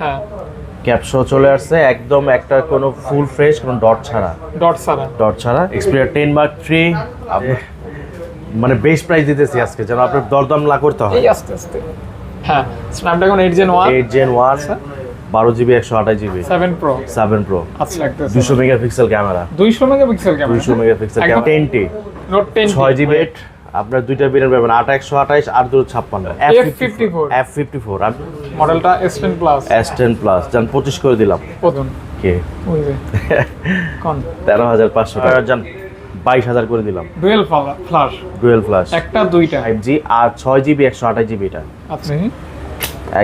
হ্যাঁ। ক্যাপশো চলে আসছে একদম একটা কোনো ফুল ফ্রেশ কোনো ডট ছাড়া। ডট সারা ডট ছাড়া। এক্সপিরিয়ার টেন মার্ক থ্রি মানে বেস্ট প্রাইস দিতেছি আজকে যেন আপনার দরদাম না করতে হয়। আস্তে আস্তে। হ্যাঁ Snapdragon eight gen one eight gen one বারো জিবি একশো আঠাশ GB seven pro seven pro আচ্ছা দুশো মেগাপিক্সেল ক্যামেরা দুইশো মেগাপিক্সেল ক্যামেরা দুশো megapixel camera ten T note ten ছয় জিবি এইট আপনার দুইটা বিরিয়ানি পাবেন আট একশো আঠাইশ আর দুটো ছাপ্পান্ন। F54 এফ ফিফটি ফোর মডেলটা S ten plus S ten plus যান পঁচিশ করে দিলাম। কে? ওই যে। কোন? তেরো হাজার পাঁচশো টাকা। যান বাইশ হাজার করে দিলাম। ডুয়েল ফ্লাশ ডুয়েল ফ্লাশ একটা দুইটা। ফাইভ জি আর ছয় জিবি একশো আঠাশ জিবি এটা। আচ্ছা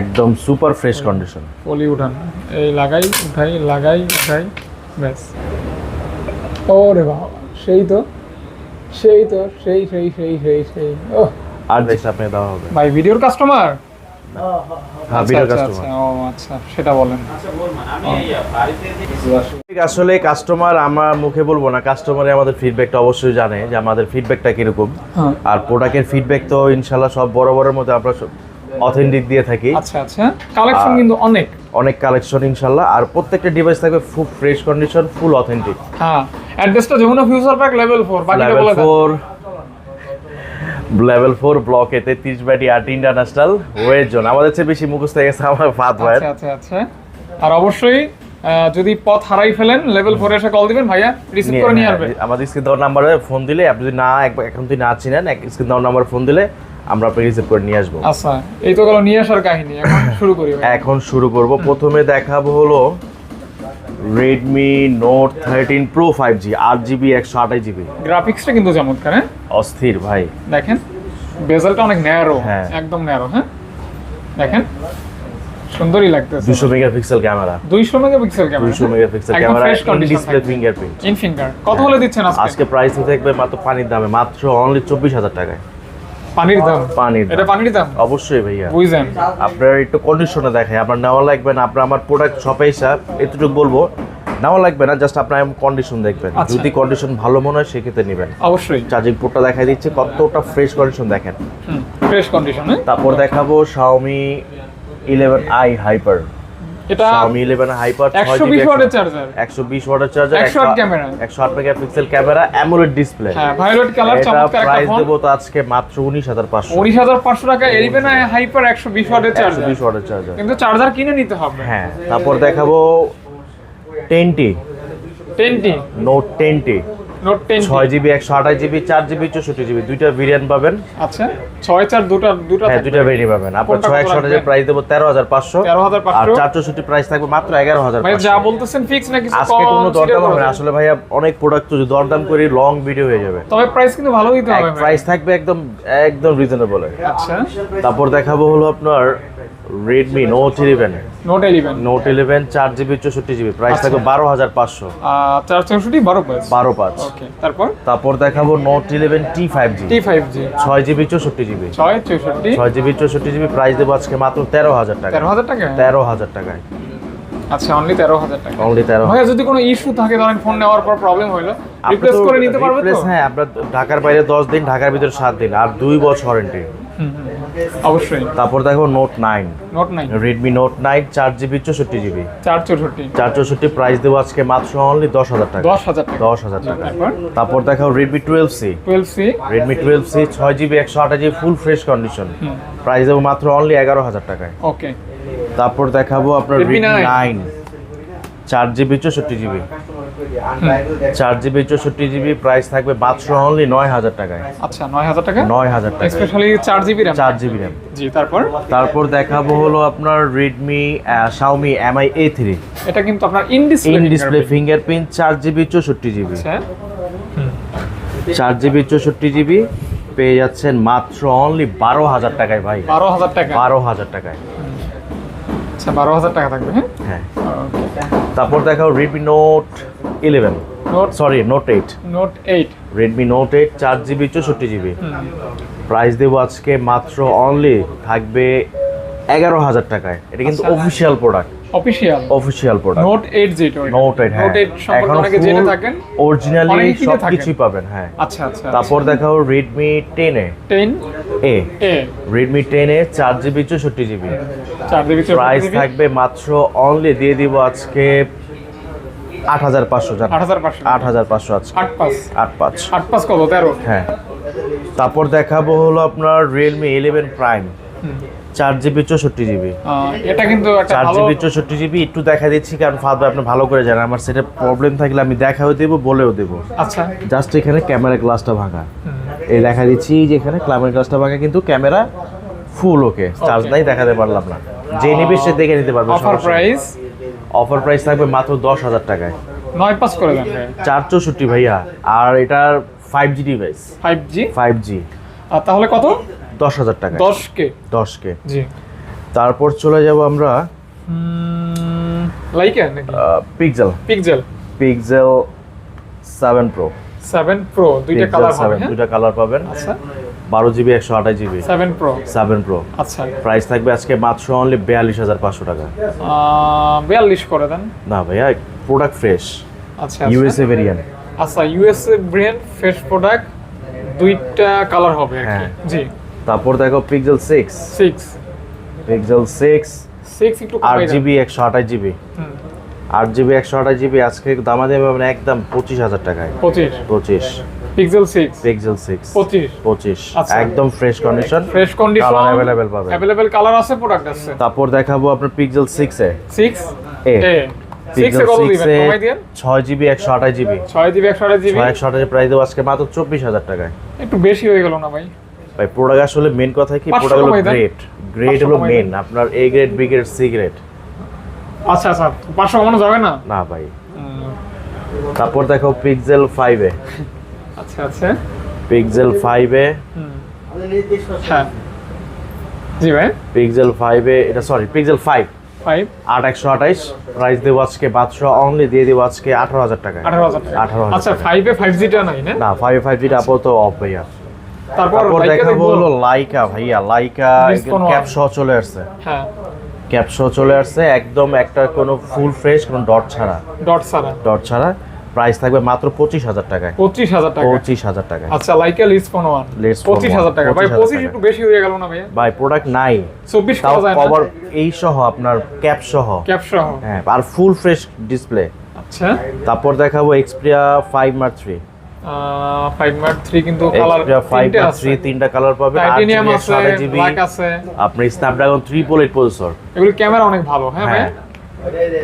একদম সুপার ফ্রেশ কন্ডিশন পলি উঠান। এই লাগাই উঠাই লাগাই উঠাই ব্যাস। ও রে বাবা সেই তো। সেই তো সেই সেই সেই সেই সেই। ও আর দেখতে আপনি দেওয়া হবে। ভাই ভিডিওর কাস্টমার হ্যাঁ ভিডিও কাস্টমার আচ্ছা সেটা বলেন। আসলে কাস্টমার আমার মুখে বলব না কাস্টমারে আমাদের ফিডব্যাকটা অবশ্যই জানে যে আমাদের ফিডব্যাকটা কীরকম। হ্যাঁ। আর প্রোডাক্টের ফিডব্যাক তো ইনশাল্লাহ সব বড় বড়ের মধ্যে আমরা অথেন্টিক দিয়ে থাকি। আচ্ছা আচ্ছা। কালেকশন কিন্তু অনেক। অনেক কালেকশন ইনশাল্লাহ আর প্রত্যেকটা ডিভাইস থাকবে full fresh condition full authentic হ্যাঁ। অ্যাড্রেসটা Jamuna future park level four বাকিটা বলে। ফোর লেভেল ফোর ব্লকে তেত্রিশ বাটি আট ইন্টারন্যাশনাল ওয়ের জন্য আমাদের চেয়ে বেশি মুখস্থ হয়ে গেছে আমার ফাত ভাইয়ের। আচ্ছা আচ্ছা আচ্ছা। আর অবশ্যই যদি পথ হারাই ফেলেন লেভেল ফোরে এসে কল দিবেন ভাইয়া রিসিভ করে নিয়ে আসবে। হ্যাঁ, আমাদের স্ক্রিন দেওয়ার নাম্বারে ফোন দিলে আপনি যদি না এখন তুই না চিনেন স্ক্রিন দেওয়ার নাম্বার ফোন দিলে আমরা আপনাকে রিসিভ করে নিয়ে আসব। আচ্ছা এই তো গেল নিয়ে আসার কাহিনী এখন শুরু করি এখন শুরু করব। প্রথমে দেখাবো হলো থার্টিন প্রো ফাইভ জি আট জিবি একশো গ্রাফিক্সটা কিন্তু চমৎকার হ্যাঁ? অস্থির ভাই। দেখেন বেজেলটা অনেক ন্যারো হ্যাঁ। একদম ন্যারো হ্যাঁ? দেখেন সুন্দরই লাগতেছে। দুশো মেগাপিক্সেল ক্যামেরা দুইশো মেগাপিক্সেল ক্যামেরা দুশো megapixel camera display fingerprint in finger কত হলে দিচ্ছেন আজকে? আজকে প্রাইস থাকবে মাত্র পানির দামে মাত্র অনলি চব্বিশ হাজার টাকায়। পানির দাম। পানির এটা পানির দাম? অবশ্যই ভাইয়া। বুঝছেন আপনার একটু কন্ডিশনে দেখায় আপনার নেওয়া লাগবে না আপনার আমার প্রোডাক্ট শপে এসে এতটুকু বলব নেওয়া লাগবে না জাস্ট আপনার কন্ডিশন দেখবেন। আচ্ছা। যদি কন্ডিশন ভালো মনে হয় সেক্ষেত্রে নেবেন। অবশ্যই। চার্জিং পোর্টটা দেখাই দিচ্ছে কতটা ফ্রেশ কন্ডিশন দেখেন। ফ্রেশ কন্ডিশন হ্যাঁ? তারপর দেখাবো Xiaomi 11i Hyper এটা Xiaomi 11 Hyper 120 ওয়াটের চার্জার 120 ওয়াটের charger 100 watt camera 108 megapixel camera AMOLED display হ্যাঁ ভায়োলেট কালার চমৎকার একটা প্রাইস দেবো তো আজকে মাত্র 19500 উনিশ হাজার পাঁচশো টাকা এলিভেন হাইপার একশো বিশ ওয়াটের চার্জার 120 ওয়াটের চার্জার কিন্তু চার্জার কিনে নিতে হবে। হ্যাঁ তারপর দেখাবো 10T ten T note 10T note GB GB দুইটা ভেরিয়েন্ট পাবেন। আচ্ছা দুটা দুটা হ্যাঁ দুইটা ভেরিয়েন্ট পাবেন। আপনার কোনটা ছয় কত একশো আঠাশের রাখবেন? প্রাইস দেবো তেরো পাঁচশো। 13,500 আর চার চৌষট্টি প্রাইস থাকবে মাত্র যা বলতেছেন ফিক্স না কিছু আজকে কম কোনো দরদাম হবে না। আসলে ভাইয়া অনেক প্রোডাক্ট যদি দরদাম করি লং ভিডিও হয়ে যাবে। তবে প্রাইস কিন্তু ভালো দিতে হবে প্রাইস থাকবে একদম একদম রিজনেবল আচ্ছা। তারপর দেখাবো হলো আপনার Redmi note eleven note eleven note eleven চার জিবি চৌষট্টি জিবি প্রাইস। থাকবে বারো হাজার পাঁচশো। চার চৌষট্টি বারো পাঁচ? বারো পাঁচ। ওকে তারপর? তারপর দেখাবো note eleven T five G T five G ছয় জিবি চৌষট্টি জিবি ছয় চৌষট্টি? ছয় জিবি চৌষট্টি জিবি প্রাইস দেবো আজকে মাত্র তেরো হাজার টাকা তেরো হাজার টাকা তেরো হাজার টাকায়। আচ্ছা অনলি তেরো হাজার টাকা অনলি তেরো ভাইয়া যদি কোনো ইস্যু থাকে ধরেন ফোন নেওয়ার পর প্রবলেম হইল রিপ্লেস করে নিতে পারবে তো? হ্যাঁ আপনার ঢাকার বাইরে দশ দিন ঢাকার ভিতরে সাত দিন আর দুই বছর ওয়ারেন্টি। অবশ্যই। তারপর দেখো note nine note nine Redmi note nine চার জিবি চৌষট্টি জিবি চার চৌষট্টি। চার চৌষট্টি প্রাইস দেবো আজকে মাত্র অনলি দশ হাজার টাকা। দশ হাজার টাকা। দশ হাজার টাকা। তারপর? দেখাও Redmi twelve C twelve C Redmi twelve C ছয় জিবি একশো আঠাশ GB full fresh condition price দেবো মাত্র অনলি এগারো হাজার টাকায়। ওকে তারপর দেখাবো আপনার Redmi রেডমি 9 নাইন চার জিবি চৌষট্টি জিবি চার জিবি চৌষট্টি জিবি প্রাইস থাকবে মাত্র অনলি নয় হাজার টাকায়। আচ্ছা নয় হাজার টাকা? নয় হাজার টাকা স্পেশালি চার জিবি র্যাম চার জিবি র্যাম জি তারপর? তারপর দেখাবো হলো আপনার Redmi Xiaomi Mi A three এটা কিন্তু আপনার in display in display fingerprint চার জিবি চৌষট্টি জিবি। আচ্ছা। চার জিবি চৌষট্টি জিবি পেয়ে যাচ্ছেন মাত্র অনলি বারো হাজার টাকায় ভাই। বারো হাজার টাকা। বারো হাজার টাকায়। আচ্ছা বারো হাজার টাকা থাকবে হ্যাঁ? হ্যাঁ। তারপর দেখাও Redmi note eleven note sorry note eight note eight Redmi note eight চার জিবি চৌষট্টি জিবি প্রাইস দেবো আজকে মাত্র অনলি থাকবে এগারো হাজার টাকায়। এটা কিন্তু আচ্ছা। Official product official official product note eight যেটা নোট এইট হ্যাঁ। নোট এইট সম্পর্কে এখন অনেকে জেনে থাকেন। অরিজিনালি অনেকে সব কিছুই পাবেন হ্যাঁ। আচ্ছা আচ্ছা তারপর দেখাও Redmi ten A ten A A Redmi ten A চার জিবি চৌষট্টি জিবি চার জিবি প্রাইস থাকবে মাত্র অনলি দিয়ে দিব আজকে আট হাজার পাঁচশো আট হাজার পাঁচশো। আট পাঁচ। আট পাঁচ। কত? তেরো? হ্যাঁ। তারপর দেখাবো হলো আপনার রিয়েলমি ইলেভেন প্রাইম। চার জিবি চৌষট্টি জিবি। এটা কিন্তু চার জিবি চৌষট্টি জিবি একটু দেখা দিচ্ছি কারণ ফাদ আপনি ভালো করে জানেন। আমার সেটা প্রবলেম থাকলে আমি দেখাও দেবো বলেও দেবো। আচ্ছা। জাস্ট এখানে ক্যামেরা গ্লাসটা ভাঙা। এই দেখা দিচ্ছি যে এখানে ক্যামেরা গ্লাসটা ভাঙা কিন্তু ক্যামেরা ফুল ওকে চার্জ নাই দেখাতে পারলাম না। যে নিবে সে দেখে নিতে পারবে অফার প্রাইস অফার প্রাইস থাকবে মাত্র দশ হাজার টাকায়। নয় পাস করে দেন চার চৌষট্টি ভাইয়া। আর এটার five G device five G five G তাহলে কত? দশ হাজার টাকা। দশ কে? দশ কে। জি। তারপর চলে যাব আমরা লাইকা নাকি? Pixel Pixel Pixel seven pro seven pro দুইটা কালার হবে হ্যাঁ? দুইটা কালার পাবেন। আচ্ছা। বারো জিবি একশো আঠাশ GB seven pro seven pro আচ্ছা। প্রাইস থাকবে আজকে মাত্র অনলি বিয়াল্লিশ হাজার পাঁচশো টাকা। বিয়াল্লিশ করে দেন। না ভাইয়া প্রোডাক্ট ফ্রেশ আচ্ছা ইউএসএ ভেরিয়েন্ট আচ্ছা ইউএসএ ব্র্যান্ড ফ্রেশ প্রোডাক্ট দুইটা কালার হবে হ্যাঁ। জি। তারপর দেখো Pixel six six Pixel six six একটু আট কমাই দেন জিবি একশো আঠাশ জিবি হুম, আট জিবি একশো আঠাশ জিবি আজকে দামা দেবে মানে একদম পঁচিশ হাজার টাকায়। পঁচিশ। পঁচিশ। পিক্সেল সিক্স পিক্সেল সিক্স পঁচিশ। পঁচিশ। আচ্ছা। একদম fresh condition fresh condition colour available পাবে। অ্যাভেলেবেল কালার আছে প্রোডাক্ট আছে। তারপর দেখাবো আপনার Pixel six A. Six A. ছয় জিবি একশো আঠাশ জিবি ছয় জিবি একশো আঠাশ জিবি একশো আঠাশ প্রাইস দেবো আজকে মাত্র চব্বিশ হাজার টাকায়। একটু বেশি হয়ে গেল না ভাই? ভাই প্রোডাক্ট আসলে মেন কথা কি? প্রোডাক্ট হলো। গ্রেড গ্রেড হলো মেন আপনার A grade B grade C grade আচ্ছা আচ্ছা। পাঁচশো কমানো যাবে না? না ভাই। তারপর দেখো পিক্সেল ফাইভ এ। আচ্ছা আচ্ছা। পিক্সেল ফাইভ হ্যাঁ। জি ভাই। পিক্সেল ফাইভ এ এটা সরি পিক্সেল ফাইভ ফাইভ আট একশো আঠাইশ। প্রাইস দেবো আজকে মাত্র অনলি দিয়ে দেবো আজকে আঠারো হাজার টাকা আঠারো হাজার আঠারো আচ্ছা ফাইভে ফাইভ জিটা নাই না? না ফাইভ ফাইভ জিটা আপাতত অফ ভাইয়া। তারপর দেখাবো হলো লাইকা ভাইয়া লাইকা Discount ক্যাপ সহ চলে আসছে। হ্যাঁ। ক্যাপ সহ চলে আসছে একদম একটা কোনো ফুল ফ্রেশ কোনো ডট ছাড়া। ডট সারা ডট ছাড়া। প্রাইস থাকবে মাত্র পঁচিশ হাজার টাকায়। পঁচিশ হাজার টাকা। পঁচিশ হাজার টাকায়। আচ্ছা লাইকা ফোন ওয়ান পঁচিশ হাজার টাকা। ভাই পঁচিশ একটু বেশি হয়ে গেল না ভাইয়া? ভাই প্রোডাক্ট নাই। চব্বিশ তাও কভার এই সহ আপনার ক্যাপ সহ। ক্যাপ সহ। হ্যাঁ আর ফুল ফ্রেশ ডিসপ্লে আচ্ছা। তারপর দেখাবো এক্সপ্রিয়া ফাইভ মার্ক থ্রি কিন্তু কালার তিনটে কালার আছে। ব্ল্যাক আছে আপনি স্ন্যাপড্রাগন প্রসেসর এগুলো ক্যামেরা অনেক ভালো হ্যাঁ ভাই? হ্যাঁ।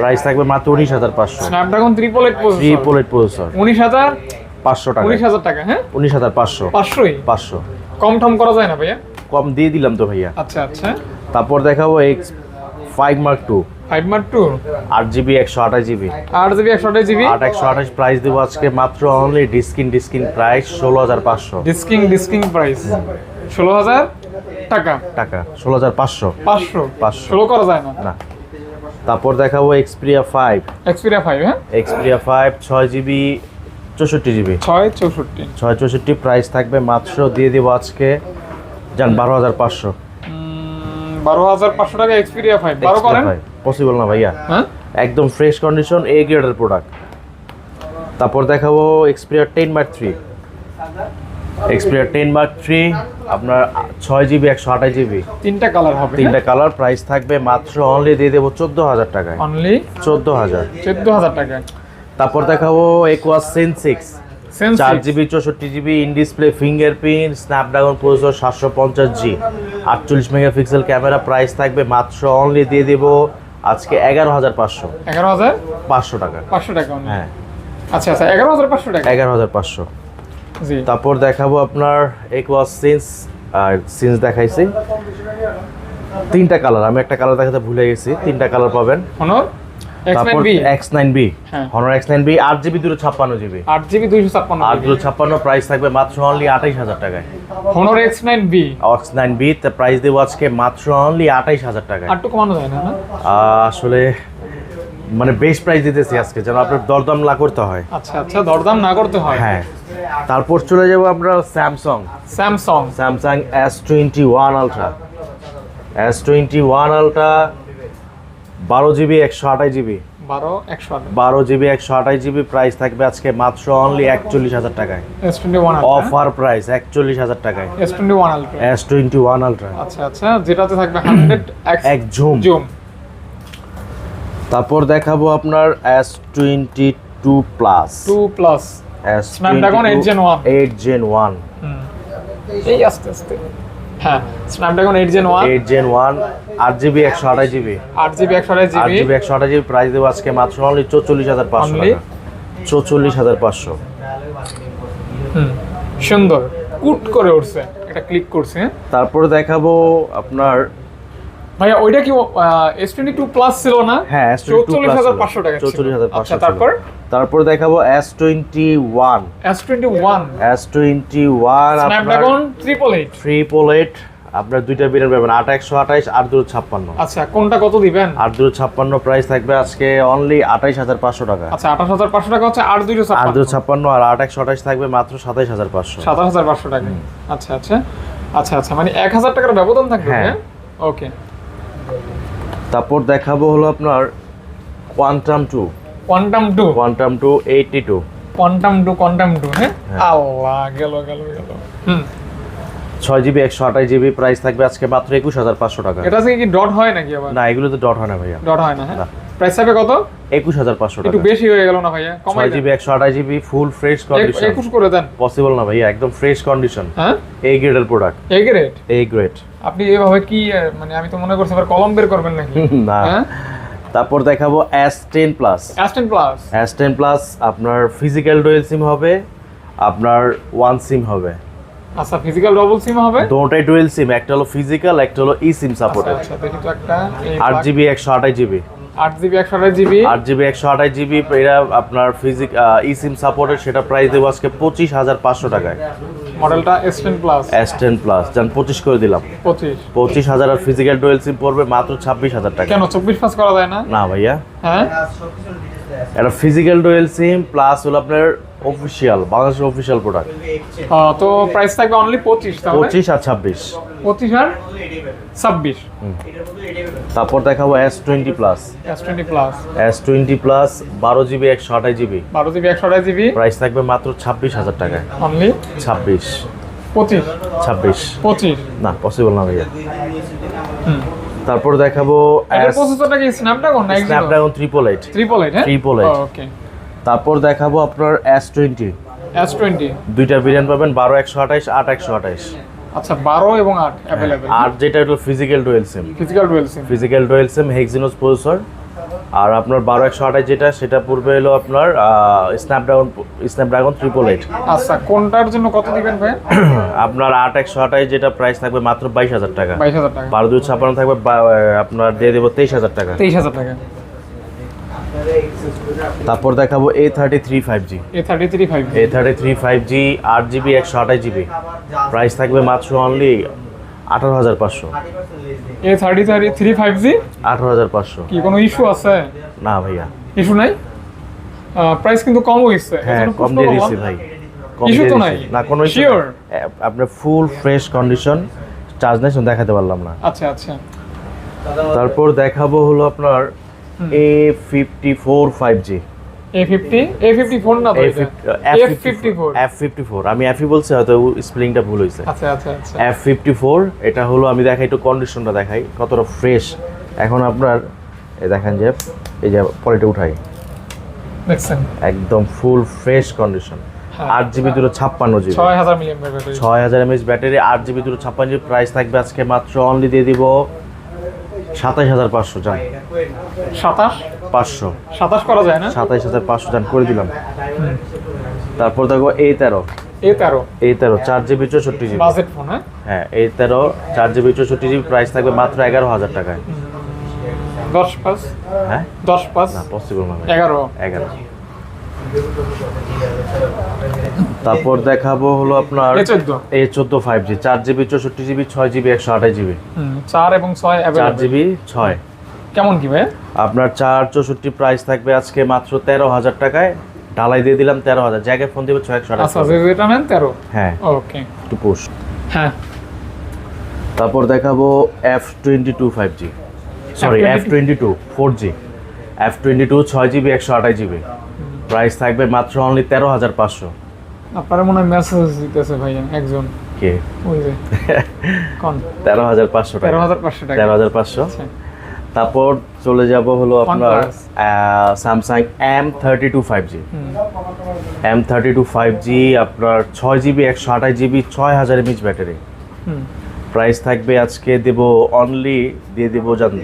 প্রাইস থাকবে মাত্র স্ন্যাপড্রাগন প্রসেসর টাকা উনিশ হাজার? টাকা হ্যাঁ? উনিশ হাজার পাঁচশো। পাঁচশোই? পাঁচশো। কম টম করা যায় না ভাইয়া? কম দিয়ে দিলাম তো ভাইয়া। আচ্ছা আচ্ছা। তারপর দেখাবো X five mark two five mark two আট জিবি একশো আঠাশ জিবি আট জিবি একশো আঠাশ জিবি আট একশো আঠাশ প্রাইস দেবো আজকে মাত্র অনলি ডিসকিন ডিসকিন প্রাইস ষোলো হাজার পাঁচশো। ডিসকিং ডিসকিং প্রাইস ষোলো হাজার টাকা? টাকা ষোলো হাজার পাঁচশো। পাঁচশো? পাঁচশো। ষোলো করা যায় না? না। তারপর দেখাবো এক্সপ্রিয়া ফাইভ এক্সপিরিয়া ফাইভ হ্যাঁ? এক্সপ্রিয়া ফাইভ ছয় জিবি চৌষট্টি জিবি ছয় চৌষট্টি। ছয় চৌষট্টি প্রাইস থাকবে মাত্র দিয়ে দেবো আজকে যান বারো হাজার পাঁচশো। বারো হাজার পাঁচশো টাকা এক্সপিরিয়া ফাইভ বারো করেন? পসিবল না ভাইয়া। হ্যাঁ? একদম ফ্রেশ কন্ডিশন এ গ্রেডের প্রোডাক্ট তারপর দেখাবো Xperia ten mark three Xperia ten mark three আপনার ছয় জিবি একশো আঠাশ জিবি তিনটা কালার হবে তিনটা কালার প্রাইস থাকবে মাত্র অনলি দিয়ে দেবো চোদ্দ হাজার টাকায়। অনলি চোদ্দ হাজার। চোদ্দ হাজার টাকা তারপর দেখাবো একুয়াস সেন সিক্স চার জিবি চৌষট্টি GB in display fingerprint Snapdragon processor সাতশো পঞ্চাশ জি আটচল্লিশ মেগাপিক্সেল ক্যামেরা প্রাইস থাকবে মাত্র অনলি দিয়ে দেবো আজকে এগারো হাজার পাঁচশো। এগারো হাজার? পাঁচশো টাকা। পাঁচশো টাকা হ্যাঁ। আচ্ছা আচ্ছা এগারো হাজার পাঁচশো টাকা? এগারো হাজার পাঁচশো। তারপর দেখাবো আপনার একুয়াস সিন্স আর সিন্স দেখাইছি। তিনটা কালার আমি একটা কালার দেখাতে ভুলে গেছি। তিনটা কালার পাবেন। হ্যাঁ। প্রাইস থাকবে মাত্র অনলি টাকায়। প্রাইস দেবো আজকে মাত্র কমানো যায় না না? আসলে মানে বেস্ট প্রাইস দিতেছি আজকে যেন আপনার দরদাম না করতে হয়। আচ্ছা আচ্ছা দরদাম না করতে হয়। হ্যাঁ। তারপর চলে যাব আমরা Samsung Samsung Samsung S twenty one ultra S twenty one ultra বারো জিবি একশো আঠাশ জিবি? বারো জিবি একশো আঠাশ জিবি প্রাইস থাকবে আজকে মাত্র অনলি একচল্লিশ হাজার টাকায়। টোয়েন্টি অফার প্রাইস একচল্লিশ হাজার টাকায়। S twenty one ultra twenty one আচ্ছা আচ্ছা যেটাতে থাকবে হান্ড্রেড এক জুম তারপর দেখাবো আপনার S twenty two plus two plus S Snapdragon 8 Gen 1 eight Gen one এই আস্তে আস্তে। হ্যাঁ স্ন্যাপড্রাগন প্রাইস দেবো আজকে মাত্র অনলি চৌচল্লিশ হাজার পাঁচশো Only? টাকা। চৌচল্লিশ হাজার পাঁচশো। হুম সুন্দর। কুট করে উঠছে এটা ক্লিক করছে হ্যাঁ? তারপরে দেখাবো আপনার ভাইয়া ওইটা কি এস টোয়েন্টি টু প্লাস ছিল না? হ্যাঁ এস চৌচল্লিশ হাজার পাঁচশো টাকা ছিল। চৌচল্লিশ হাজার আচ্ছা পাঁচশো তারপর? তারপরে দেখাবো S twenty one S twenty one S twenty one Snapdragon triple eight triple eight আপনার দুইটা বিরিয়ানি পাবেন আট একশো আঠাইশ আট দুটো ছাপ্পান্ন। আচ্ছা কোনটা কত দিবেন? আট দুটো ছাপ্পান্ন প্রাইস থাকবে আজকে অনলি আঠাইশ হাজার পাঁচশো টাকা। আচ্ছা আঠাশ হাজার পাঁচশো টাকা হচ্ছে আট দুইশো আট দুটো ছাপ্পান্ন আর আট একশো আঠাইশ থাকবে মাত্র সাতাইশ হাজার পাঁচশো। সাতাশ হাজার পাঁচশো টাকা। আচ্ছা আচ্ছা। আচ্ছা আচ্ছা মানে এক হাজার টাকার ব্যবধান থাকবে। হ্যাঁ। ওকে তারপর দেখাবো হলো আপনার quantum two quantum two quantum two eighty two quantum two quantum two হ্যাঁ। আল্লাহ গেল গেল গেল। হুম। ছয় জিবি একশো আঠাশ জিবি প্রাইস থাকবে আজকে মাত্র একুশ হাজার পাঁচশো টাকা। এটা কি ডট হয় নাকি আবার? না এগুলো তো ডট হয় না ভাইয়া। ডট হয় না হ্যাঁ? না। প্রাইস হবে কত? 21500 টাকা একটু বেশি হয়ে গেল না ভাইয়া কমাই ফুল ফ্রেশ কন্ডিশন 21 করে দেন। পসিবল না ভাইয়া একদম ফ্রেশ কন্ডিশন হ্যাঁ? Grade product A grade A grade আপনি এভাবে কি মানে আমি তো মনে করছি আবার কলম বের করবেন নাকি? না। হ্যাঁ? তারপর দেখাবো S10 plus S10 plus S10 plus আপনার ফিজিক্যাল ডুয়াল সিম হবে আপনার ওয়ান সিম হবে। আচ্ছা ফিজিক্যাল ডাবল সিম হবে? দুটোই ডুয়াল সিম একটা হলো ফিজিক্যাল একটা হলো ই সিম সাপোর্টেড আচ্ছা, আচ্ছা তো এটা একটা 8GB আট জিবি একশো আঠাশ জিবি? আট জিবি একশো আঠাশ জিবি এটা আপনার ফিজিক ই সিম সাপোর্টেড সেটা প্রাইস দেবো আজকে পঁচিশ হাজার পাঁচশো টাকায়। মডেলটা S ten plus S ten plus যান পঁচিশ করে দিলাম। পঁচিশ। পঁচিশ হাজার আর ফিজিক্যাল ডুয়েল সিম পড়বে মাত্র ছাব্বিশ হাজার টাকা। কেন চব্বিশ পাস করা যায় না? না ভাইয়া। হ্যাঁ? এটা ফিজিক্যাল ডুয়েল সিম প্লাস হলো আপনার অফিসিয়াল বাংলাদেশের অফিসিয়াল প্রোডাক্ট তো প্রাইস থাকবে অনলি পঁচিশ তাহলে? পঁচিশ আর ছাব্বিশ। পঁচিশ আর ছাব্বিশ। তারপর দেখাবো S twenty plus S twenty plus S twenty plus বারো জিবি একশো আঠাশ জিবি বারো জিবি একশো আঠাশ জিবি প্রাইস থাকবে মাত্র ছাব্বিশ হাজার টাকায়। অনলি ছাব্বিশ। পঁচিশ। ছাব্বিশ। পঁচিশ। না পসিবল না ভাইয়া। তারপর দেখাবো প্রসেসরটা কি স্ন্যাপড্রাগন না Snapdragon triple eight triple eight Triple eight। Okay তারপর দেখাবো আপনার এস টোয়েন্টি এস টোয়েন্টি দুইটা বিরিয়ানি পাবেন বারো একশো আঠাইশ আট একশো আঠাইশ আচ্ছা বারো এবং আট অ্যাভেলেবেল আর যেটা হলো physical dual SIM physical dual SIM physical dual SIM Exynos processor আর আপনার বারো একশো আঠাশ যেটা সেটা পূর্বে হলো আপনার স্ন্যাপড্রাগন স্ন্যাপড্রাগন ট্রিপল এইট আচ্ছা কোনটার জন্য কত দিবেন ভাই? আপনার আট একশো আঠাশ যেটা প্রাইস থাকবে মাত্র বাইশ হাজার টাকা। বাইশ হাজার টাকা। বারো দুই ছাপান্ন থাকবে বা- আপনার দিয়ে দেবো তেইশ হাজার টাকা। তেইশ হাজার টাকা। তারপর দেখাবো A thirty three five G A thirty three five A thirty three five G আট জিবি একশো আঠাশ জিবি প্রাইস থাকবে মাত্র অনলি আঠারো হাজার পাঁচশো। A thirty thirty three five G আঠারো হাজার পাঁচশো। কি কোনো ইস্যু আছে? না ভাইয়া। ইস্যু নাই? প্রাইস কিন্তু কম হয়েছে হ্যাঁ কম দিয়ে। দিচ্ছি ভাই। দিয়ে তো নাই? না কোনো? নাই। আপনার ফুল ফ্রেশ কন্ডিশন চার্জ নেই শুধু দেখাতে পারলাম না। আচ্ছা আচ্ছা। তারপর দেখাবো হলো আপনার A fifty four five G fifty fifty four F fifty four fifty four আমি বলছি হয়তো স্পেলিংটা ভুল হয়েছে। আচ্ছা আচ্ছা আচ্ছা। এফ ফিফটি ফোর এটা হলো আমি দেখাই একটু কন্ডিশনটা দেখাই কতটা ফ্রেশ এখন আপনার দেখেন যে এই যে উঠাই। একদম ফুল ফ্রেশ কন্ডিশন। আট জিবি দুটো ছাপ্পান্ন জিবি। ছয় হাজার মিলিয়ন ব্যাটারি ছয় হাজার ব্যাটারি আট জিবি দুটো ছাপ্পান্ন জিবি। প্রাইস থাকবে আজকে মাত্র অনলি দিয়ে দিব সাতাইশ হাজার পাঁচশো যান সাতাশ? পাঁচশো। সাতাশ করা যায় না? সাতাইশ হাজার পাঁচশো যান করে দিলাম। তারপর দেখো এই তেরো। এ তেরো? এই তেরো চার জিবি চৌষট্টি জিবি। বাজেট ফোন হ্যাঁ? হ্যাঁ এই তেরো চার জিবি চৌষট্টি জিবি প্রাইস থাকবে মাত্র এগারো হাজার টাকায়। দশ পাঁচ? হ্যাঁ? দশ পাঁচ? না পসিবল না এগারো। এগারো। তারপর দেখাবো হলো আপনার এ চোদ্দ। ফাইভ জি চার জিবি চৌষট্টি জিবি ছয় জিবি একশো আঠাশ জিবি হুম, চার এবং ছয় চার জিবি ছয়। কেমন কি ভাই আপনার চার চৌষট্টি প্রাইস থাকবে আজকে মাত্র তেরো হাজার টাকায়। ঢালাই দিয়ে দিলাম তেরো হাজার। জায়গায় ফোন দিবে ছয় একশো আচ্ছা নেন তেরো? হ্যাঁ। ওকে একটু পুশ হ্যাঁ। তারপর দেখাবো F twenty two five G sorry F twenty two four G F twenty two ছয় জিবি একশো আঠাশ জিবি প্রাইস থাকবে মাত্র অনলি তেরো হাজার পাঁচশো। আপনারা মনে হয় মেসেজ দিতেছে ভাইয়া একজন। কে? ওই যে কোন? তেরো হাজার পাঁচশো তেরো হাজার পাঁচশো টাকা। তেরো হাজার পাঁচশো। আচ্ছা। তারপর চলে যাব হলো আপনার Samsung M thirty two five G M thirty two five G আপনার ছয় জিবি একশো আঠাশ জিবি ছয় হাজার এমএচ ব্যাটারি। হুম। প্রাইস থাকবে আজকে দেব অনলি দিয়ে দেবো জান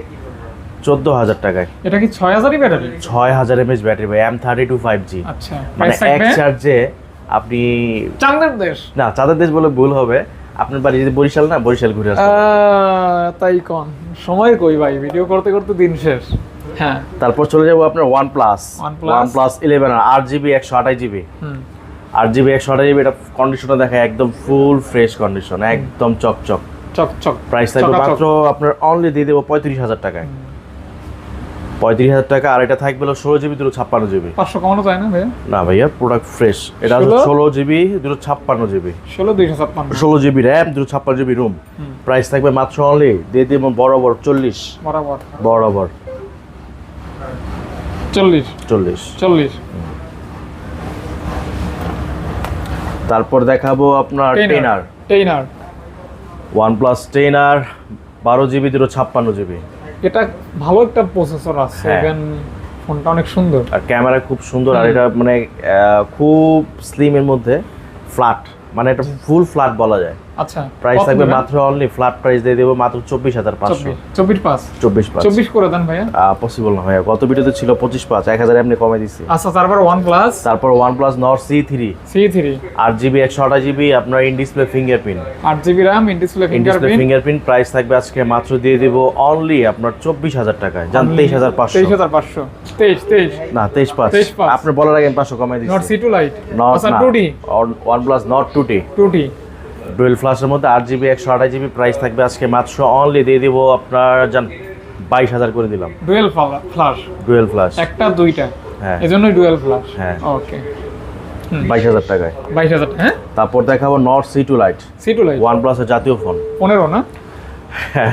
চোদ্দ হাজার টাকায়। এটা কি ছয় হাজারই ব্যাটারি? ছয় হাজার এমএচ ব্যাটারি ভাই M thirty two five G আচ্ছা মানে এক চার্জে আপনি চান্দের দেশ। না চাঁদের দেশ বলে ভুল হবে। আপনার বাড়ি যদি বরিশাল না বরিশাল ঘুরে আসতে তাই কন? সময় কই ভাই? ভিডিও করতে করতে দিন শেষ। হ্যাঁ। তারপর চলে যাব আপনার one plus OnePlus। One plus eleven আট জিবি একশো আঠাশ জিবি হুম। আট জিবি একশো আঠাশ জিবি এটা কন্ডিশনটা দেখায় একদম ফুল ফ্রেশ কন্ডিশন একদম চকচক। চক চক প্রাইস থাকবে মাত্র আপনার অনলি দিয়ে দেবো পঁয়ত্রিশ হাজার টাকায়। পঁয়ত্রিশ হাজার টাকা আর এটা থাকবে ষোলো জিবি দুটো ছাপ্পান্ন জিবি। পাঁচশো কমানো যায় না ভাইয়া না ভাইয়া প্রোডাক্ট ফ্রেশ এটা ষোলো? জিবি দুটো ছাপ্পান্ন জিবি। ষোলো দুইশো ছাপ্পান্ন। ষোলো জিবি র্যাম দুটো ছাপ্পান্ন জিবি রুম। প্রাইস থাকবে মাত্র অনলি দিয়ে দিব বরাবর চল্লিশ। বরাবর। বরাবর। চল্লিশ। চল্লিশ। চল্লিশ। তারপর দেখাবো আপনার ten R ten R one plus ten R বারো জিবি দুটো ছাপ্পান্ন জিবি। এটা ভালো একটা প্রসেসর আছে হ্যাঁ। ইভেন ফোনটা অনেক সুন্দর। আর ক্যামেরা খুব সুন্দর আর এটা মানে খুব স্লিমের মধ্যে ফ্ল্যাট মানে এটা ফুল ফ্ল্যাট বলা যায়। আচ্ছা প্রাইস থাকবে মাত্র অনলি ফ্ল্যাট প্রাইস দিয়ে দেবো মাত্র চব্বিশ হাজার পাঁচশো। চব্বিশ পাঁচ। চব্বিশ পাঁচ। চব্বিশ করে দেন ভাইয়া। পসিবল না ভাইয়া। গত ভিডিওতে ছিল পঁচিশ পাঁচ এক হাজার এমনি কমে দিচ্ছি আচ্ছা তারপর ওয়ান প্লাস তারপর OnePlus Nord C three C three আট জিবি একশো আঠাশ জিবি আপনার ইন ডিসপ্লে ফিঙ্গারপ্রিন্ট আট GB RAM in display fingerprint fingerprint price থাকবে আজকে মাত্র দিয়ে দিব অনলি আপনার চব্বিশ হাজার টাকায়। জান তেইশ হাজার পাঁচশো। তেইশ হাজার পাঁচশো। তেইশ তেইশ। না তেইশ পাঁচ। 23 পাঁচ। আপনার বলার আগে পাঁচশো কমাই নট দিচ্ছি C two lite Nord two D OnePlus Nord two T two D dual ফ্ল্যাশের মধ্যে আট জিবি একশো আঠাশ জিবি প্রাইস থাকবে। আজকে মাত্র অনলি দিয়ে দিব আপনার জান বাইশ হাজার করে দিলাম। Dual flash. Dual flash. একটা দুইটা। হ্যাঁ। এজন্যই ডুয়েল ফ্লাশ হ্যাঁ। ওকে। বাইশ হাজার টাকায়। বাইশ হাজার হ্যাঁ? তারপর দেখাবো Nord C two lite C two lite one প্লাসের জাতীয় ফোন পনেরো না? হ্যাঁ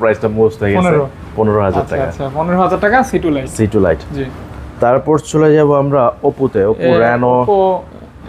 প্রাইসটা মোস্ট হয়ে গেছে। পনেরো। হাজার আচ্ছা টাকা। আচ্ছা পনেরো হাজার টাকা C two lite C two lite জি। তারপর চলে যাব আমরা ওপোতে ওপো র্যানো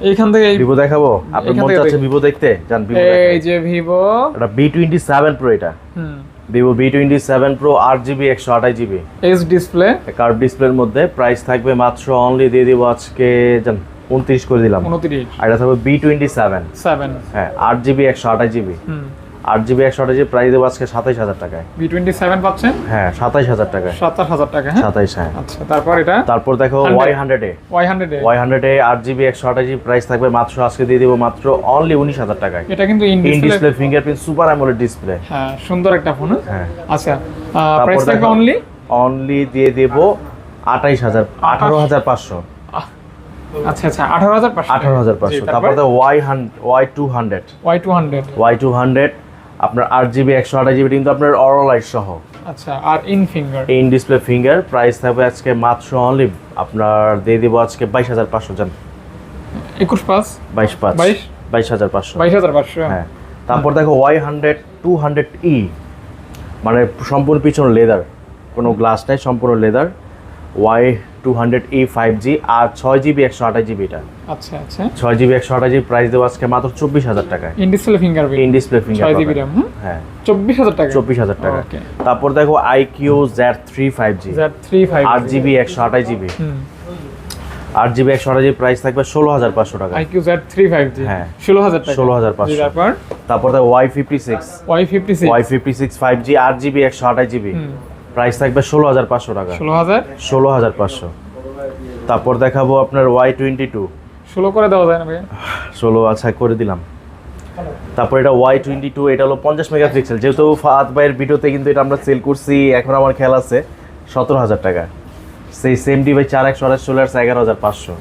এইখান থেকে ভিভো দেখাবো? আপনি মন চাচ্ছে ভিভো দেখতে? যান ভিভো এই যে ভিভো এটা বি টোয়েন্টি সেভেন প্রো এটা। হুম। Vivo V twenty seven pro আট জিবি একশো আঠাশ জিবি। এইচ ডিসপ্লে কার্ভ ডিসপ্লের মধ্যে প্রাইস থাকবে মাত্র অনলি দিয়ে দিব আজকে জান উনত্রিশ করে দিলাম। উনত্রিশ। আর এটা থাকবে বি টোয়েন্টি সেভেন সেভেন হ্যাঁ আট জিবি একশো আঠাশ জিবি। হুম। আট জিবি একশো আঠাশ জিবি প্রাইস দেবো আজকে সাতাইশ হাজার টাকায়। বি টোয়েন্টি সেভেন পাচ্ছেন? হ্যাঁ সাতাইশ হাজার টাকায়। সাতাশ হাজার টাকা হ্যাঁ? সাতাইশ হ্যাঁ। আচ্ছা তারপর এটা? তারপর দেখো 100 ওয়াই হান্ড্রেডে ওয়াই হান্ড্রেড ওয়াই হান্ড্রেডে আট জিবি একশো আঠাশ জিবি প্রাইস থাকবে মাত্র আজকে দিয়ে দিব মাত্র অনলি উনিশ হাজার টাকায়। এটা কিন্তু in display fingerprint super AMOLED display হ্যাঁ সুন্দর একটা ফোন হ্যাঁ? আচ্ছা প্রাইস থাকবে অনলি অনলি দিয়ে দেব আঠাইশ হাজার আঠারো হাজার পাঁচশো। আচ্ছা আচ্ছা আঠারো হাজার পাঁচশো। আঠারো হাজার পাঁচশো। তারপর? Y Y two hundred Y two hundred Y two hundred আপনার আট জিবি একশো আঠাশ জিবি কিন্তু আপনার অরো লাইট সহ। আচ্ছা আর in finger in display finger price থাকবে আজকে মাত্র অনলি আপনার দিয়ে দিব আজকে বাইশ হাজার পাঁচশো জান। একুশ পাঁচ? বাইশ পাঁচ। বাইশ? বাইশ হাজার পাঁচশো। বাইশ হাজার পাঁচশো। হ্যাঁ। তারপর দেখো Y hundred two hundred E মানে সম্পূর্ণ পিছনে লেদার কোনো গ্লাস নাই সম্পূর্ণ leather Y two hundred E five G আর ছয় জিবি একশো আঠাশ জিবি এটা। আচ্ছা আচ্ছা। ছয় জিবি একশো আঠাশ জিবি প্রাইস দেবো আজকে মাত্র চব্বিশ হাজার টাকায়। In display finger in display finger GB RAM হ্যাঁ। চব্বিশ হাজার টাকা চব্বিশ হাজার টাকা তারপর দেখো iQOO Z three five G Z three five আট জিবি একশো আঠাশ জিবি আট জিবি একশো আঠাশ জিবি প্রাইস থাকবে ষোলো হাজার পাঁচশো টাকা iQOO Z three five G হ্যাঁ। ষোলো হাজার টাকা। 16,500 জি, তারপর তারপর দেখো Y fifty six Y fifty six Y fifty six five G আট জিবি একশো আঠাশ জিবি প্রাইস থাকবে ষোলো হাজার পাঁচশো টাকা। ষোলো হাজার? ষোলো হাজার পাঁচশো। তারপর দেখাবো আপনার ওয়াই টোয়েন্টি টু। ষোলো করে দেওয়া যায় না ষোলো আচ্ছা করে দিলাম। তারপর এটা ওয়াই টোয়েন্টি টু এটা হলো পঞ্চাশ মেগাপিক্সেল। যেহেতু ফাহাদ ভাইয়ের ভিডিওতে কিন্তু এটা আমরা সেল করছি এখন আমার খেয়াল আছে সতেরো হাজার টাকা। সেই সেম ডিভাইস চার একশো আঠাশ চলে আসছে এগারো হাজার পাঁচশো।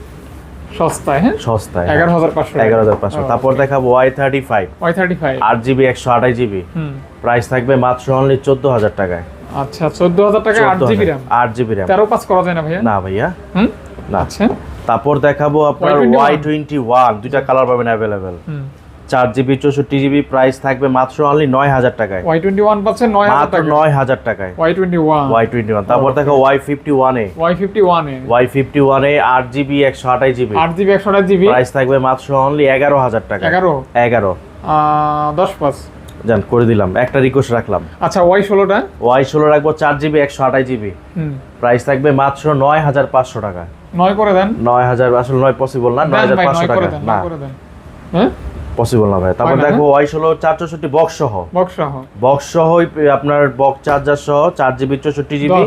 সস্তায় হ্যাঁ? সস্তায় এগারো হাজার পাঁচশো এগারো হাজার পাঁচশো। তারপর দেখাবো Y thirty five. Y thirty five. আট জিবি একশো আঠাশ জিবি। হুম। প্রাইস থাকবে মাত্র অনলি চোদ্দ হাজার টাকায়। আচ্ছা চোদ্দ হাজার টাকা আট জিবি র্যাম। আট জিবি র্যাম। তেরো পাস করা যায় না ভাইয়া? না ভাইয়া। হুম? না। আচ্ছা। তারপর দেখাবো আপনার Y21 ওয়াই দুইটা কালার পাবেন অ্যাভেলেবেল হুম। চার জিবি চৌষট্টি জিবি প্রাইস থাকবে মাত্র অনলি নয় হাজার টাকায়। ওয়াই টোয়েন্টি ওয়ান পাচ্ছেন নয় মাত্র নয় হাজার টাকায়। Y twenty one Y twenty one তারপর দেখো ওয়াই ফিফটি ওয়ানে ওয়াই ফিফটি ওয়ানে ওয়াই ফিফটি ওয়ানে আট জিবি একশো আঠাশ জিবি। আট জিবি একশো আঠাশ জিবি। প্রাইস থাকবে মাত্র অনলি এগারো হাজার টাকা এগারো? এগারো। দশ পাঁচ। জান করে দিলাম। একটা রিকোয়েস্ট রাখলাম। আচ্ছা ওয়াই ষোলোটা ওয়াই ষোলো রাখব চার জিবি একশো আঠাশ জিবি প্রাইস থাকবে মাত্র নয় হাজার পাঁচশো টাকা। নয় করে দেন। নয় হাজার আসলে নয় পসিবল না নয় হাজার পাঁচশো টাকা। না। দেন। হ্যাঁ? পসিবল না ভাই। তারপর হয় দেখো ওয়াই ষোলো চার চৌষট্টি বক্স সহ বক্স সহ বক্স সহ আপনার বক্স চার্জার সহ চার জিবি চৌষট্টি জিবি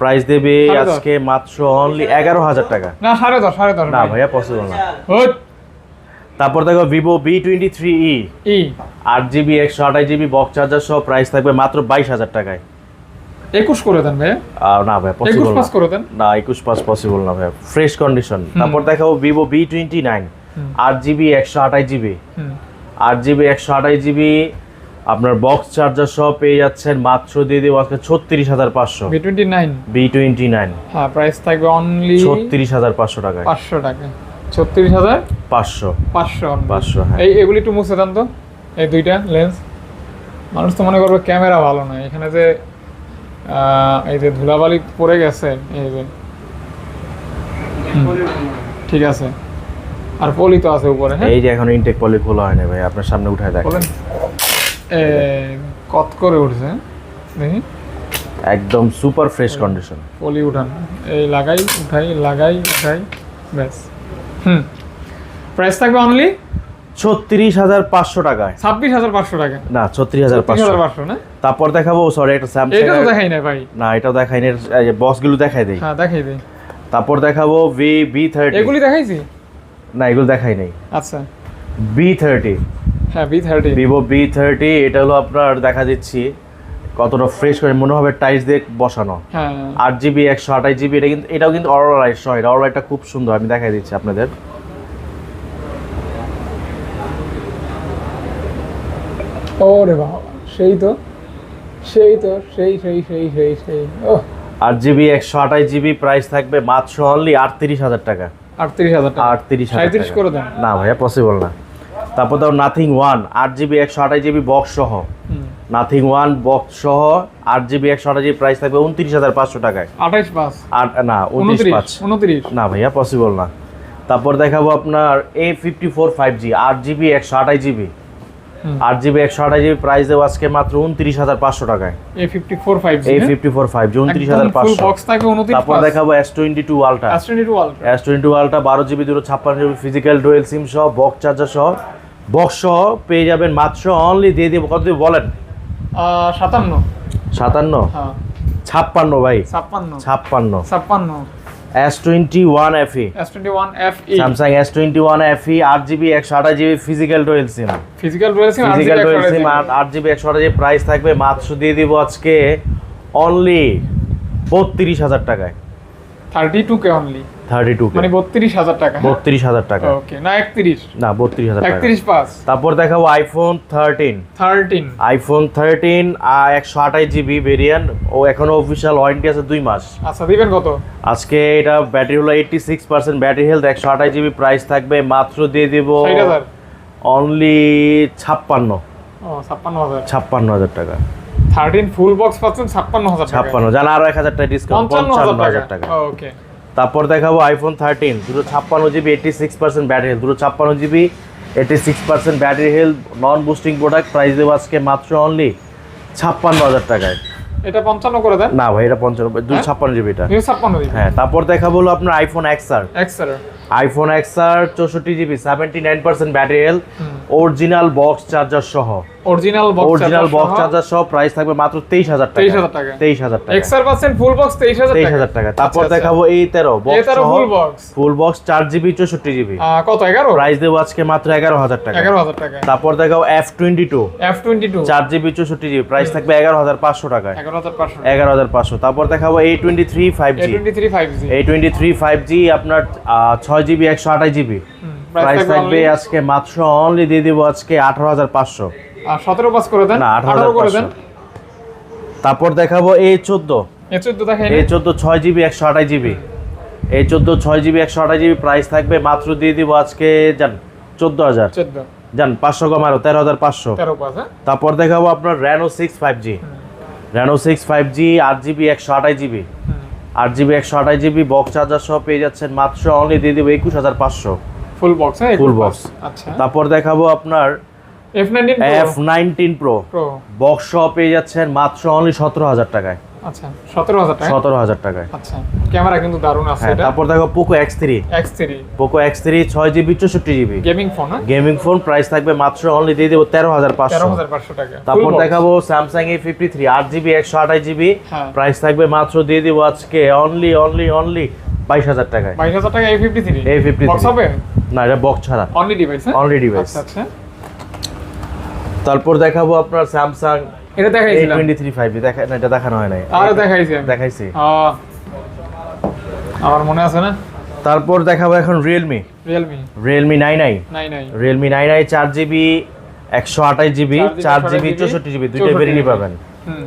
প্রাইস দেবে আজকে মাত্র অনলি এগারো হাজার টাকা। না সাড়ে দশ সাড়ে দশ না ভাইয়া পসিবল না। তারপর দেখো Vivo V twenty three E আট জিবি একশো আঠাশ জিবি বক্স চার্জার সহ প্রাইস থাকবে মাত্র বাইশ হাজার টাকায়। একুশ করে দেন ভাই না ভাই পসিবল পাস করে দেন। না একুশ পাস পসিবল না ভাই ফ্রেশ কন্ডিশন তারপর দেখাবো ভিভো বি টোয়েন্টি নাইন আট জিবি একশো আঠাশ জিবি আট জিবি একশো আঠাশ জিবি আপনার বক্স চার্জার সহ পেয়ে যাচ্ছেন মাত্র দিয়ে দেবো আজকে ছত্রিশ হাজার পাঁচশো। V twenty nine V twenty nine হ্যাঁ প্রাইস থাকবে অনলি ছত্রিশ হাজার পাঁচশো টাকায়। পাঁচশো টাকা ছত্রিশ হাজার? পাঁচশো। পাঁচশো। পাঁচশো হ্যাঁ। এই এগুলি একটু মুছে দেন তো। এই দুইটা লেন্স মানুষ তো মনে করবে ক্যামেরা ভালো না এখানে যে এই যে ধুলাবালি পড়ে গেছে এই যে। ঠিক আছে। আর পলি তো আছে উপরে হ্যাঁ? এই যে এখন ইনটেক পলি খোলা হয়নি ভাই আপনার সামনে উঠায় দেখ বলেন। এ, কত করে উঠছে? দেখি। একদম সুপার ফ্রেশ কন্ডিশন পলি উঠান। এই লাগাই উঠাই লাগাই উঠাই ব্যাস। হুম। প্রাইস থাকবে অনলি ছত্রিশ হাজার পাঁচশো টাকায়। ছাব্বিশ হাজার পাঁচশো টাকা। না ছত্রিশ হাজার পাঁচশো। পাঁচশো না? তারপর দেখাবো সরি একটা স্যামসাং এটা তো দেখাই না ভাই। না এটাও দেখাইনি বক্সগুলো দেখাই দেই। হ্যাঁ দেখাই দিই। তারপর দেখাবো ভি বি থার্টি এগুলি দেখাইছি? না এগুলো দেখাই নেই। আচ্ছা। বি থার্টি হ্যাঁ V thirty Vivo V thirty এটা হলো আপনার দেখা দিচ্ছি। কতটা ফ্রেশ করে মনে হবে টাইস দিয়ে বসানো। হ্যাঁ। আট জিবি একশো আঠাশ জিবি এটা কিন্তু এটাও কিন্তু অরো লাইট সহ এটা অরো লাইটটা খুব সুন্দর আমি দেখাই দিচ্ছি আপনাদের। ওরে বাবা সেই তো সেই তো সেই সেই সেই সেই সেই আট জিবি একশো আঠাশ জিবি প্রাইস থাকবে মাত্র অনলি আটত্রিশ হাজার টাকা। আটত্রিশ হাজার টাকা। আটত্রিশ সাঁত্রিশ করে দেন। না ভাইয়া পসিবল না। তারপর দাও নাথিং ওয়ান আট জিবি একশো আঠাশ জিবি বক্স সহ। নাথিং ওয়ান বক্স সহ আট জিবি একশো আঠাশ জিবি প্রাইস থাকবে উনত্রিশ হাজার পাঁচশো টাকায়। আঠাইশ পাঁচ। আর না উনত্রিশ পাঁচ। উনত্রিশ না ভাইয়া পসিবল না। তারপর দেখাবো আপনার A fifty four five G আট জিবি একশো আঠাশ জিবি আট জিবি একশো আঠাশ জিবি প্রাইস দেবো আজকে মাত্র উনত্রিশ হাজার পাঁচশো টাকায়। A fifty four five A fifty four five G উনত্রিশ হাজার পাঁচশো। বক্স থাকবে তারপর দেখাবো S twenty two ultra অ্যাস্ট্রোনি two ultra S twenty two ultra বারো জিবি দুটো ছাপ্পান্ন জিবি ফিজিক্যাল ডুয়েল সিম সহ বক্স চার্জার সহ। বক্স সহ পেয়ে যাবেন মাত্র অনলি দিয়ে দেবো কত বলেন? সাতান্ন। সাতান্ন? হ্যাঁ। ছাপ্পান্ন ভাই। ছাপ্পান্ন। ছাপ্পান্ন। ছাপ্পান্ন। S twenty one F E S twenty one F E Samsung S twenty one F E আট জিবি একশো আঠাশ GB physical dual SIM physical রয়েছে ফিজিক্যাল ডুয়েল সিম আট জিবি একশো আঠাশ জিবি প্রাইস থাকবে মাত্র দিয়ে দিব আজকে অনলি বত্রিশ হাজার টাকায়। Thirty two K only thirty two মানে বত্রিশ হাজার টাকা। বত্রিশ হাজার টাকা। ওকে না একত্রিশ। না বত্রিশ হাজার টাকা। একত্রিশ পাঁচ। তারপর দেখাবো iPhone thirteen thirteen iPhone thirteen একশো আঠাশ জিবি ভেরিয়েন্ট ও এখনও অফিসিয়াল ওয়ারেন্টি আছে দুই মাস। আচ্ছা দিবেন কত? আজকে এটা ব্যাটারি হলো eighty six percent battery health একশো আঠাশ জিবি প্রাইস থাকবে মাত্র দিয়ে দিব অনলি ছাপ্পান্ন। ও ছাপ্পান্ন হাজার। ছাপ্পান্ন হাজার টাকা। থার্টিন ফুল বক্স পাচ্ছেন ছাপ্পান্ন হাজার ছাপ্পান্ন জান আরও এক হাজার টাকা ডিসকাউন্ট পঞ্চান্ন হাজার টাকা। ওকে তারপর দেখাবো আইফোন থার্টিন দুটো ছাপ্পান্ন GB eighty six percent battery health দুটো ছাপ্পান্ন GB eighty six percent battery health non boosting product price দেবো আজকে মাত্র অনলি ছাপ্পান্ন হাজার টাকায়। এটা পঞ্চান্ন করে দেন? না ভাই এটা পঞ্চান্ন দুটো হ্যাঁ? ছাপ্পান্ন জিবি এটা। ছাপ্পান্ন হ্যাঁ তারপর দেখাবো হলো আপনার iPhone XR X sir iPhone XR চৌষট্টি GB seventy nine percent battery health original box charger সহ। Original box original box charger সহ। প্রাইস থাকবে মাত্র 23000 টাকা। 23000 টাকা। 23000 টাকা। এক্সআর পার্সেন্ট ফুল বক্স 23000 23000 টাকা। তারপর দেখাবো এই 13 box 13 full box full box কত 11 প্রাইস দেব আজকে মাত্র 11000 টাকা। 11000 টাকা। তারপর দেখাবো F22 F22 4GB 64GB price থাকবে 11500 টাকা 11500 11500 তারপর দেখাবো A23 5G A23 5G A23 5G আপনার প্রাইস থাকবে আজকে মাত্র অনলি দিয়ে দেবো আজকে 18500 17 পাস করে দেন না 18 করে দেন। তারপর দেখাবো এ 14 এ 14 দেখেন এ 14 6 জিবি জিবি। এই 14 6 জিবি 128 জিবি প্রাইস থাকবে মাত্র দিয়ে দিব আজকে জান 14000 14 জান 500 কম আরও 13500 13 তারপর দেখাবো আপনার Reno 6 5G Reno 6 5G 8 GB 128 GB. আট জিবি একশো আঠাশ জিবি বক্স চার্জার সহ পেয়ে যাচ্ছেন মাত্র অনলি দিয়ে দিব একুশ হাজার পাঁচশো। ফুল বক্স হ্যাঁ ফুল বক্স আচ্ছা। তারপর দেখাবো আপনার F nineteen pro pro box সহ পেয়ে যাচ্ছেন মাত্র অনলি সতেরো হাজার টাকায়। আচ্ছা সতেরো হাজার টাকা সতেরো হাজার টাকায়। আচ্ছা ক্যামেরা কিন্তু দারুণ আছে হ্যাঁ এটা। তারপর দেখো Poco X three X three Poco X three ছয় জিবি চৌষট্টি জিবি গেমিং ফোন হ্যাঁ গেমিং ফোন প্রাইস থাকবে মাত্র অনলি দিয়ে দেবো তেরো হাজার পাঁচশো। টাকা। তারপর দেখাবো স্যামসাং এ ফিফটি থ্রি আট জিবি একশো আঠাশ জিবি হ্যাঁ। প্রাইস থাকবে মাত্র দিয়ে দিব আজকে অনলি অনলি অনলি বাইশ হাজার টাকায়। বাইশ হাজার টাকা A fifty three A53 box হবে না এটা বক্স ছাড়া। অনলি ডিভাইস হ্যাঁ? অনলি ডিভাইস আচ্ছা আচ্ছা। তারপর দেখাবো আপনার স্যামসাং এটা দেখাইছিলাম। টোয়েন্টি থ্রি ফাইভ দেখা না এটা দেখানো হয় নাই। আরও দেখাইছি। দেখাইছি। আমার মনে আছে না? তারপর দেখাবো এখন Realme Realme Realme nine I নাই নাই রিয়েলমি নাইন আই চার জিবি একশো আঠাশ জিবি 4GB, চার জিবি 128GB, চৌষট্টি জিবি দুইটা 64 ভেরিয়েন্ট পাবেন হুম।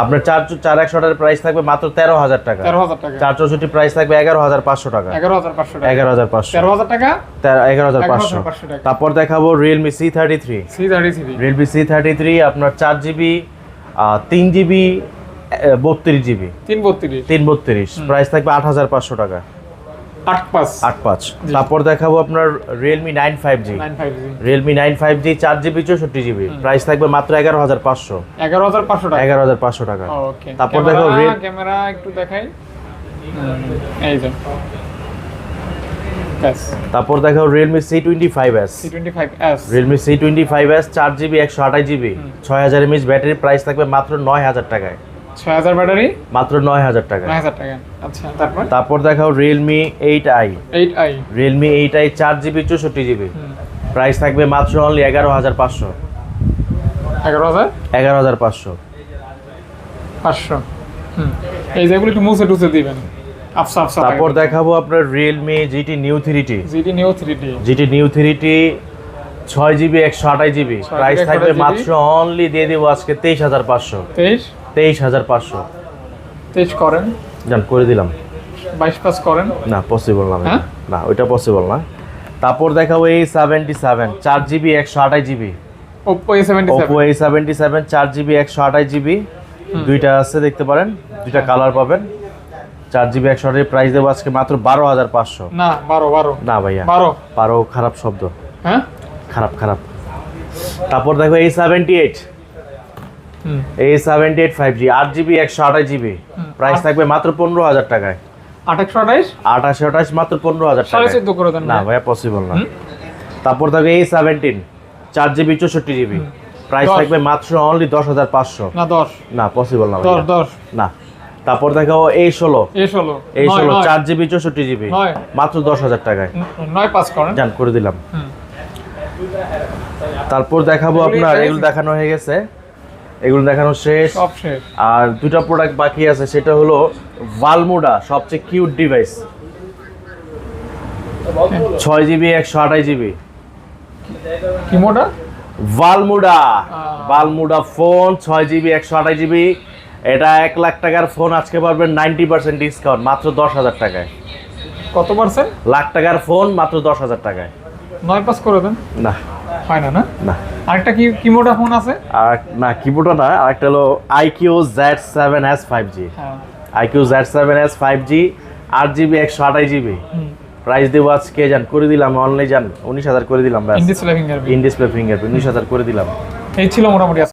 আপনার চার চার একশো টাকার প্রাইস থাকবে মাত্র তেরো হাজার টাকা। তেরো হাজার টাকা। চার চৌষট্টি প্রাইস থাকবে এগারো হাজার পাঁচশো টাকা। এগারো হাজার পাঁচশো এগারো হাজার পাঁচশো। তেরো হাজার টাকা? এগারো হাজার পাঁচশো। তারপর দেখাবো Realme C thirty three C thirty three Realme C thirty three আপনার চার জিবি তিন জিবি বত্রিশ জিবি তিন বত্রিশ। তিন বত্রিশ। প্রাইস থাকবে আট হাজার পাঁচশো টাকা। তারপর দেখাবো আপনার Realme nine five G Realme nine five G চার জিবি চৌষট্টি জিবি প্রাইস থাকবে মাত্র এগারো হাজার পাঁচশো। এগারো হাজার পাঁচশো টাকা। এগারো হাজার পাঁচশো টাকা। তারপর দেখো ক্যামেরা একটু দেখাই। এই যে। তারপর দেখো Realme C twenty five S Realme C twenty five S চার জিবি একশো আঠাশ জিবি ছয় হাজার এমএচ ব্যাটারি প্রাইস থাকবে মাত্র নয় হাজার টাকায়। ছয় হাজার ব্যাটারি? মাত্র নয় হাজার টাকা। নয় হাজার টাকা। আচ্ছা তারপর? তারপর দেখাও Realme eight I eight I Realme eight I চার জিবি চৌষট্টি জিবি। প্রাইস থাকবে মাত্র অনলি এগারো হাজার পাঁচশো। এগারো হাজার? এগারো হাজার পাঁচশো। পাঁচশো। এই যেগুলো একটু মুছে টুছে দিবেন। তারপর দেখাবো আপনার Realme GT new three T GT new three GT new three T ছয় জিবি একশো আঠাশ জিবি। প্রাইস থাকবে মাত্র অনলি দিয়ে দেবো আজকে তেইশ হাজার পাঁচশো। তেইশ? তেইশ হাজার পাঁচশো। তেইশ করেন? জান করে দিলাম। বাইশ পাস করেন? না পসিবল না হ্যাঁ? না ওইটা পসিবল না। তারপর দেখাবো এই সেভেন্টি সেভেন চার জিবি একশো আঠাশ জিবি এ সেভেন্টি ওপো এই সেভেন্টি সেভেন চার জিবি একশো আঠাশ জিবি দুইটা আছে দেখতে পারেন। দুইটা কালার পাবেন। চার জিবি একশো আঠাশ প্রাইস দেবো আজকে মাত্র বারো হাজার পাঁচশো। না বারো বারো। না ভাইয়া বারো। বারো খারাপ শব্দ। হ্যাঁ? খারাপ খারাপ। তারপর দেখো এই সেভেন্টি এইট এই সেভেন্টি এইট ফাইভ জি আট জিবি একশো আঠাশ জিবি প্রাইস থাকবে মাত্র পনেরো হাজার টাকায়। আঠাশশো আঠাশে? আঠাশ মাত্র পনেরো হাজার করে দেন না ভাইয়া পসিবল না। তারপর থাকবে এই সেভেন্টিন চার জিবি চৌষট্টি জিবি প্রাইস। থাকবে মাত্র অনলি দশ হাজার পাঁচশো। না দশ। না পসিবল না দশ ভাইয়া। দশ না। তারপর দেখো এই ষোলো। এ ষোলো। এই ষোলো। চার জিবি চৌষট্টি জিবি। মাত্র দশ হাজার টাকায়। নয় পাস করেন। জান করে দিলাম। তারপর দেখাবো আপনার। এগুলো দেখানো হয়ে গেছে। এগুলো দেখানো শেষ। সব শেষ। আর দুটা প্রোডাক্ট বাকি আছে সেটা হলো ভালমুডা সবচেয়ে কিউট ডিভাইস ছয় জিবি একশো আঠাশ জিবি কি মোটা ভালমুডা ভালমুডা ফোন ছয় জিবি একশো আঠাশ জিবি এটা এক লাখ টাকার ফোন আজকে পারবেন নাইনটি পার্সেন্ট ডিসকাউন্ট মাত্র দশ হাজার টাকায়। কত পার্সেন্ট লাখ টাকার ফোন মাত্র দশ হাজার টাকায়। নয় পাস করে দেন। না। হয় না না? না। আরেকটা কি ফোন আছে? আর না কিবোর্ডটা না আরেকটা হলো iQOO Z seven S five G iQOO Z seven S five G আট জিবি একশো আঠাশ জিবি। প্রাইস দেবো আজকে জান করে দিলাম অনলাইন যান উনিশ হাজার করে দিলাম in display fingerprint in display fingerprint উনিশ হাজার করে দিলাম। এই ছিল মোটামুটি